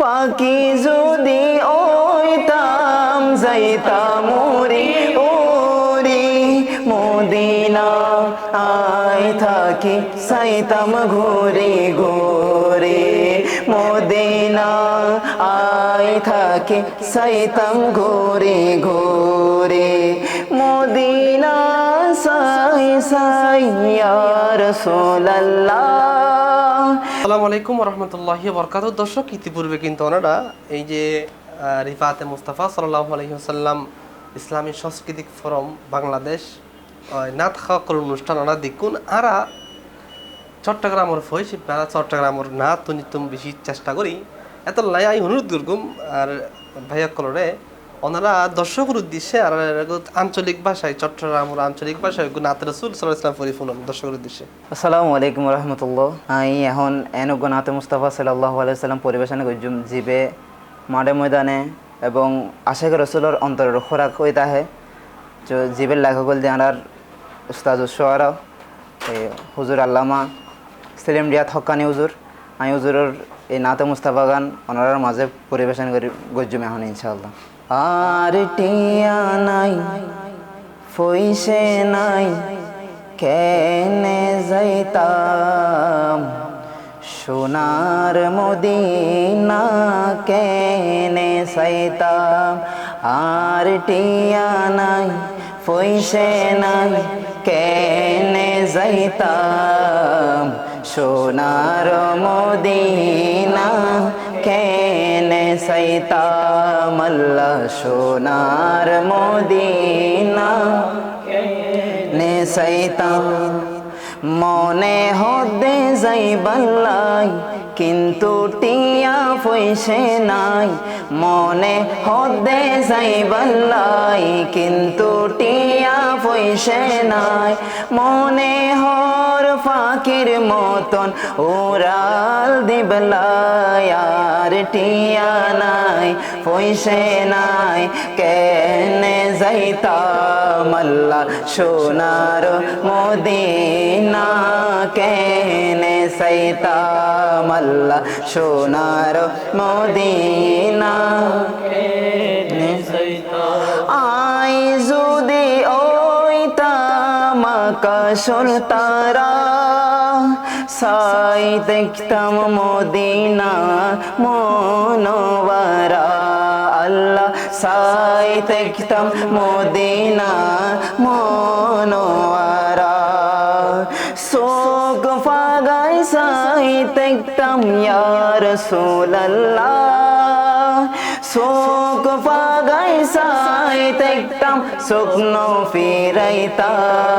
ফাঁকি যদি ওইতাম, যাইতাম উরি উরি মদিনা আই থাকি সাইতাম ঘুরে ঘুরে। মদিনা আই থাকি সাইতাম ঘুরে ঘুরে। মদিনা সাই সাই, ইয়া রাসূলুল্লাহ। আসসালামু আলাইকুম রহমতুল্লাহি বরকাত দর্শক, ইতিপূর্বে কিন্তু ওনারা এই যে রিফাতে মুস্তাফা সাল্লাহ আলহিহাসাল্লাম ইসলামী সাংস্কৃতিক ফোরাম বাংলাদেশ নাথ খাওয়ার অনুষ্ঠান ওনারা দেখুন। আরা চট্টগ্রামের ফইসি প্যারা চট্টগ্রামের নাথ তুনিতুম বেশি চেষ্টা করি। এত লাই আই অনুরোধ করগুম। আর ভাইয়া কলরে ওনারা দর্শকের উদ্দেশ্যে আর আঞ্চলিক ভাষায়, চট্টগ্রামের আঞ্চলিক ভাষায় নাথ রসুল সাল্লাহ পরিপূর্ণ, দর্শকের উদ্দেশ্যে। আসসালামু আলাইকুম রহমতুল্লাহ। আমি এখন এনুগনাথ মুস্তাফা সাল্লাহ আলাইসাল্লাম পরিবেশন করছুম জিবে মাঠে ময়দানে এবং আশেখ রসুলের অন্তরের খোরাক হয়ে তাহে জিবের লেখকল দিয়ে আর উস্তাদ সোয়ারা হুজুর আল্লামা সেলিম রিয়াত হকানি হুজুর। আমি হুজুরের এই নাতে মুস্তাফা গান ওনার মাঝে পরিবেশন করি, গজ্জুম এখন ইনশাআল্লাহ। আর টিয়া নাই, ফইসে নাই, কেনে যাইতাম? সোনার মদিনা কেনে সাইতাম আর টিয়া নাই পয়সে নাই, কেনে যাইতাম? সোনার মদিনা সাইতাম আল্লাহ সোনার মদিনা। নে সাইতাম মনে হদে যাইবাল্লাই কিন্তু টিয়া পয়সে নাই। মনে হদে যাইবাল্লাই কিন্তু টিয়া পয়সে নাই। মনে হর ফাকির মতন উড়াল দিবলাই আর টিয়া নাই পয়সে নাই কেনে যাইতাম আল্লাহ সোনার মদিনা কেনে সাইতাম আল্লাহ সোনার মদিনা। আই যদি ওইতাম আকাশর তারা সাই দেখতাম মদিনা মনোবারা আল্লাহ সাই দেখতাম মদিনা মনোয়ারা। শোক ফাগাই সাই দেখতাম ইয়ার সোল্লাহ শোক ফাগাই সাই দেখতাম শুকনো ফিরাইতাম।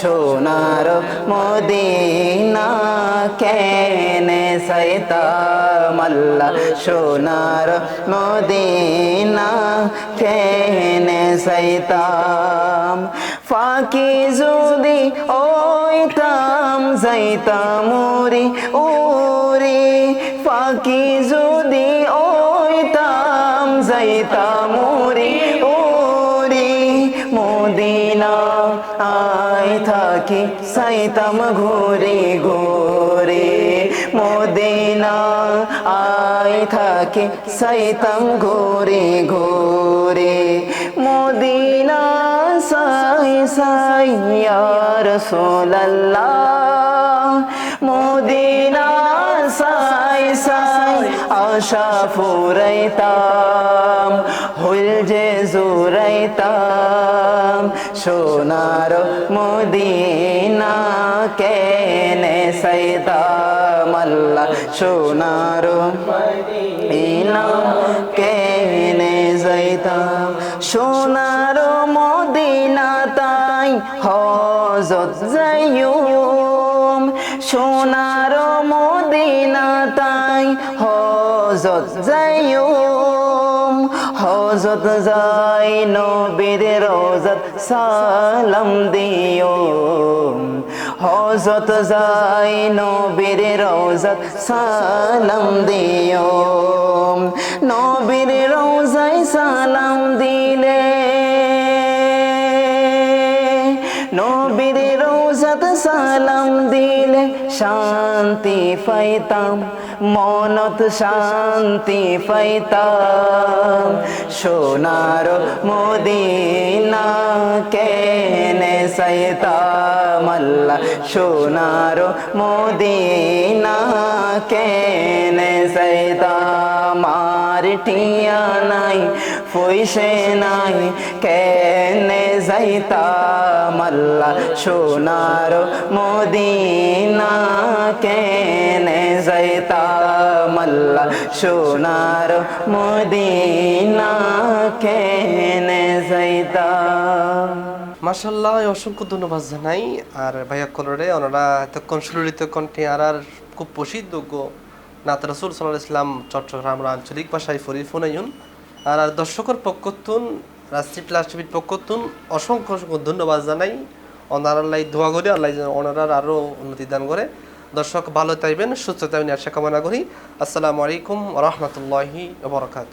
সোনার মদিনা কেনে সাইতাম আল্লাহ, সোনার মদিনা কেনে সাইতাম ফাঁকি যদি ওইতাম, যাইতাম উরি উরি ফাঁকি যদি ওইতাম যাইতাম উরি উরি মদিনা আই থাকি সাইতাম ঘুরে ঘুরে। মদিনা আই থাকি সাইতাম ঘুরে ঘুরে। মদিনা সাই সাই, ইয়া আশা ফুরাইতাম, হইল যে জুরাইতাম সোনার মদিনা কেনে সাইতাম আল্লাহ, সোনার মদিনা কেনে যাইতাম সোনার মদিনা তাই হজত যাইম সোনার মদিনা তাই হজত যাইম হজত যাই নবীর রোজত সালাম দিও হজত যাই নবীর রোজত সালাম দিও নবীর রোজায় সালাম দিলে নবীর রোজাত সালাম দিলে শান্তি পাইতাম, মনত শান্তি পাইতাম। সোনার মদিনা কেনে সাইতাম আল্লাহ, সোনার মদিনা কেনে সাইতাম আর টিয়া নাই পয়সে নাই, কেনে যাইতাম আল্লাহ সোনার মদিনা, কেনে যাইতাম আল্লাহ সোনার মদিনা, কেনে যাইতাম মাসাল্লাহ অসংখ্য ধন্যবাদ জানাই। আর ভাইয়া কলরে ওনারা এতক্ষণ সুললিত কণ্ঠে আর আর খুব প্রসিদ্ধ নাত রসুল সাল্লাহ ইসলাম চট্টগ্রাম আঞ্চলিক ভাষায় ফরি ফোনাইন আর আর দর্শকের পক্ষতুন রাষ্ট্রীয় প্লাস টিভির পক্ষতুন অসংখ্য অসংখ্য ধন্যবাদ জানাই। অনার আল্লাহ ধোয়া করি আল্লাহ অনারার আরও উন্নতি দান করে। দর্শক, ভালো থাকবেন, সুস্থ থাকবেন, আশা কামনা করি। আসসালামু আলাইকুম রহমতুল্লাহি বরকাত